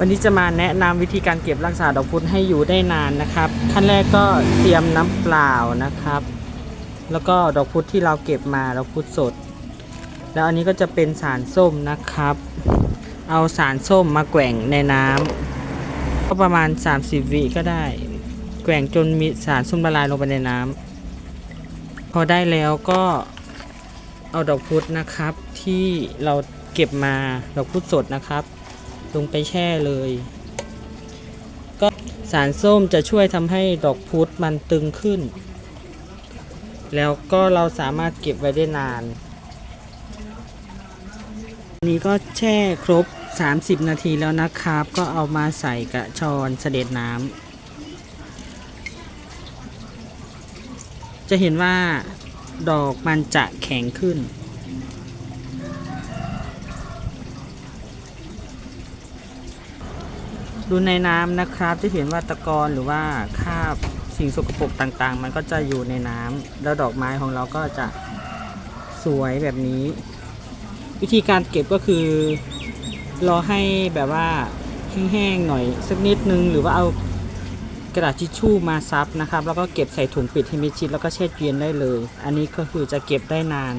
วันนี้จะมาแนะนำวิธีการเก็บรักษาดอกพุธให้อยู่ได้นานนะครับ ขั้นแรกก็เตรียมน้ำเปล่านะครับ แล้วก็ดอกพุธที่เราเก็บมาดอกพุธสด แล้วอันนี้ก็จะเป็นสารส้มนะครับ เอาสารส้มมาแกว่งในน้ำก็ประมาณ 30 วิก็ได้ แกว่งจนมีสารส้มละลายลงไปในน้ำพอได้แล้วก็เอาดอกพุธนะครับที่เราเก็บมาดอกพุธสดนะครับ ลงไปแช่เลย ก็สารส้มจะช่วยทำให้ดอกพุธมันตึงขึ้น แล้วก็เราสามารถเก็บไว้ได้นานอันนี้ก็แช่ครบ 30 นาทีแล้วนะครับ ก็เอามาใส่กระชอนเสด็จน้ำจะเห็นว่าดอกมันจะแข็งขึ้น ดูในน้ำนะครับจะเห็นว่าตะกอนหรือว่าคราบสิ่งสกปรกต่างๆ มันก็จะอยู่ในน้ำแล้วดอกไม้ของเราก็จะสวยแบบนี้ วิธีการเก็บก็คือ รอให้แบบว่าแห้งๆหน่อยสักนิดนึงหรือว่าเอากระดาษทิชชู่มาซับนะครับ แล้วก็เก็บใส่ถุงปิดให้มิดชิดแล้วก็แช่เย็นได้เลย อันนี้ก็คือจะเก็บได้นาน